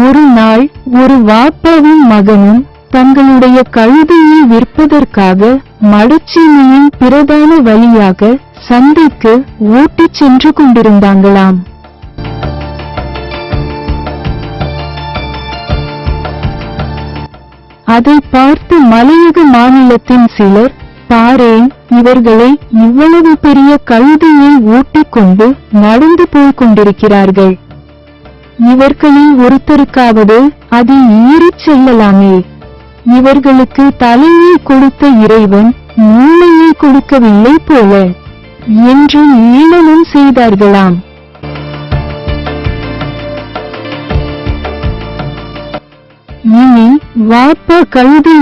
ஒரு நாள் ஒரு வாப்பாவும் மகனும் தங்களுடைய கழுதையை விற்பதற்காக மடச்சீனியின் பிரதான வழியாக சந்தைக்கு ஓட்டிச் சென்று கொண்டிருந்தாங்களாம். அதை பார்த்து மலையக மாநிலத்தின் சிலர் பாரேன் இவர்களை இவ்வளவு பெரிய கழுதையை ஓட்டிக்கொண்டு நடந்து போய்க் கொண்டிருக்கிறார்கள். இவர்களில் ஒருத்தருக்காவது அதை ஈறி செல்லலாமே. இவர்களுக்கு தலையை கொடுத்த இறைவன் மூளையை கொடுக்கவில்லை போல என்று ஏளனம் செய்தார்களாம். இனி வாப்பா கழுதை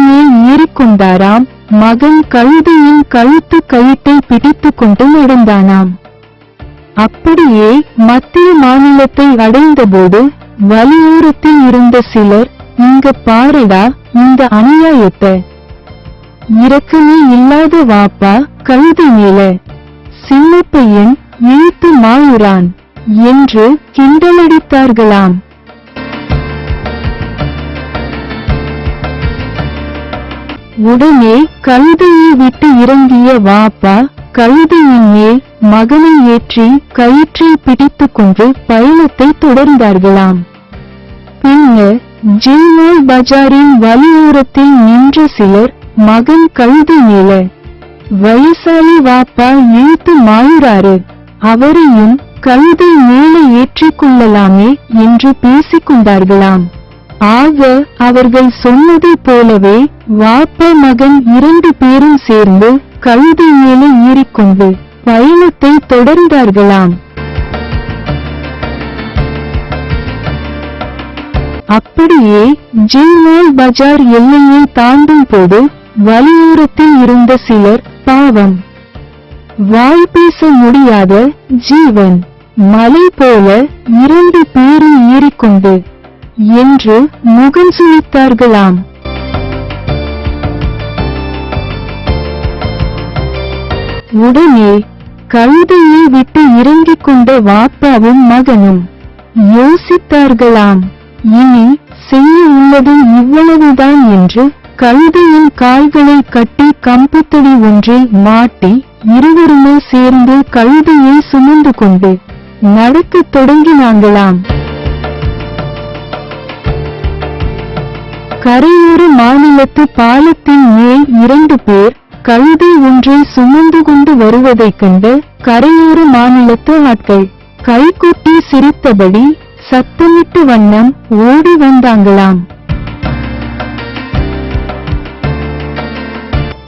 ஏறிக்கொண்டாராம். மகன் கழுதையின் கழுத்து கயிற்றை பிடித்துக் கொண்டு நடந்தானாம். அப்படியே மத்திய மாநிலத்தை அடைந்தபோது வலியோரத்தில் இருந்த சிலர் இங்க பாருடா இந்த அநியாயத்தை. இறக்கமே இல்லாத வாப்பா கழுதி மேல. சின்ன பையன் இழுத்து மாயுறான் என்று கிண்டலடித்தார்களாம். உடனே கழுதையை விட்டு இறங்கிய வாப்பா கழுதையின் மேல் மகனை ஏற்றி கயிற்றில் பிடித்துக் கொண்டு பயணத்தை தொடர்ந்தார்களாம். பின்னர் ஜில்வால் பஜாரின் வலியோரத்தில் நின்ற சிலர் மகன் கழுதை மேல வயசாலி வாப்பா இழுத்து மாயுறாரு அவரையும் கழுதை மேலே ஏற்றிக் கொள்ளலாமே என்று பேசிக் கொண்டார்களாம் ஆக அவர்கள் சொன்னதைப் போலவே வாப்பா மகன் இரண்டு பேரும் சேர்ந்து கழுதி மேலே ஏறிக்கொண்டு பயணத்தை தொடர்ந்தார்களாம். அப்படியே ஜெய்மால் பஜார் எல்லையை தாண்டும் போது வலியோரத்தில் இருந்த சிலர் பாவம். வாய் பேச முடியாத ஜீவன். மலை போல இரண்டு பேரும் ஏறிக்கொண்டு என்று முகம் சுழித்தார்களாம் உடனே கழுதையை விட்டு இறங்கிக் கொண்ட வாப்பாவும் மகனும் யோசித்தார்களாம் இனி செய்ய உள்ளது இவ்வளவுதான் என்று கழுதையின் கால்களை கட்டி கம்புத்தடி ஒன்றில் மாட்டி இருவருமே சேர்ந்து கழுதையை சுமந்து கொண்டு நடக்கத் தொடங்கினாங்களாம். கரையோர மாநிலத்து பாலத்தின் மேல் இரண்டு பேர் கழுதை ஒன்றை சுமந்து கொண்டு வருவதைக் கண்டு கரையோர மாநிலத்து ஆட்கள் கைகொட்டி சிரித்தபடி சத்தமிட்டு வண்ணம் ஓடி வந்தாங்களாம்.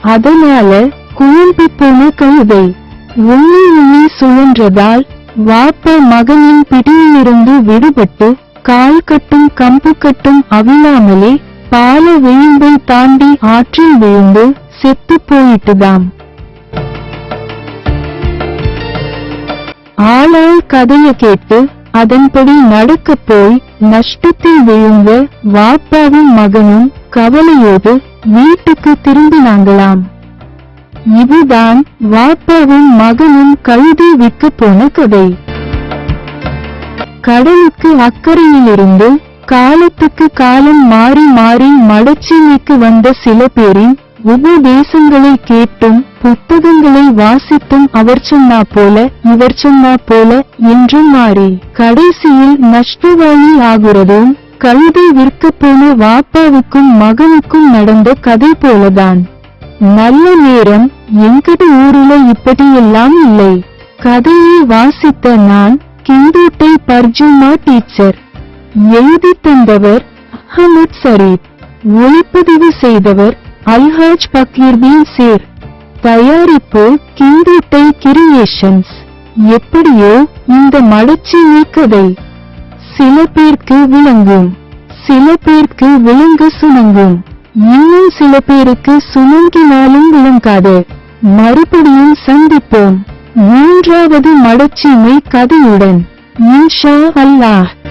அதனால குழம்பி போன கழுதை உண்ணி உண்ணி சுழன்றதால் வாப்ப மகனின் பிடியிலிருந்து விடுபட்டு கால் கட்டும் கம்பு கட்டும் அவிழாமலே பால விளிம்பை தாண்டி ஆற்றில் விழுந்து செத்து போயிட்டுதாம். ஆளாள் கதைய கேட்டு அதன்படி நடக்க போய் நஷ்டத்தில் விழுந்த வாப்பாவும் மகனும் கவலையோடு வீட்டுக்கு திரும்பினாங்களாம். இதுதான் வாப்பாவும் மகனும் கழுதி விற்க போன கதை. கடலுக்கு அக்கறையிலிருந்து காலத்துக்கு காலம் மாறி மாறி மடச்சீமைக்கு வந்த சில பேரின் உபதேசங்களை கேட்டும் புத்தகங்களை வாசித்தும் அவர் சொன்னா போல இவர் சொன்னா போல என்று மாறி. கடைசியில் நஷ்டவாளி ஆகுறதும் கழுதை விற்க போன வாப்பாவுக்கும் மகனுக்கும் நடந்த கதை போலதான். நல்ல நேரம் எங்கட ஊருல இப்படியெல்லாம் இல்லை. கதையை வாசித்த நான் கிந்தோட்டை பர்ஜுமா டீச்சர். எழுதி தந்தவர் அஹமத் சரீப் ஒளிப்பதிவு செய்தவர் அல்ஹாஜ் பக்கீர் பின் சேர். தயாரிப்பு கிண்டூட்டை கிரியேஷன்ஸ். எப்படியோ இந்த மடச்சீனி கதை சில பேருக்கு விளங்கும். சில பேருக்கு விளங்க சுணங்கும். இன்னும் சில பேருக்கு சுணங்கினாலும் விளங்காது. மறுபடியும் சந்திப்போம். மூன்றாவது மடச்சிமை கதையுடன். இன்ஷா அல்லாஹ்.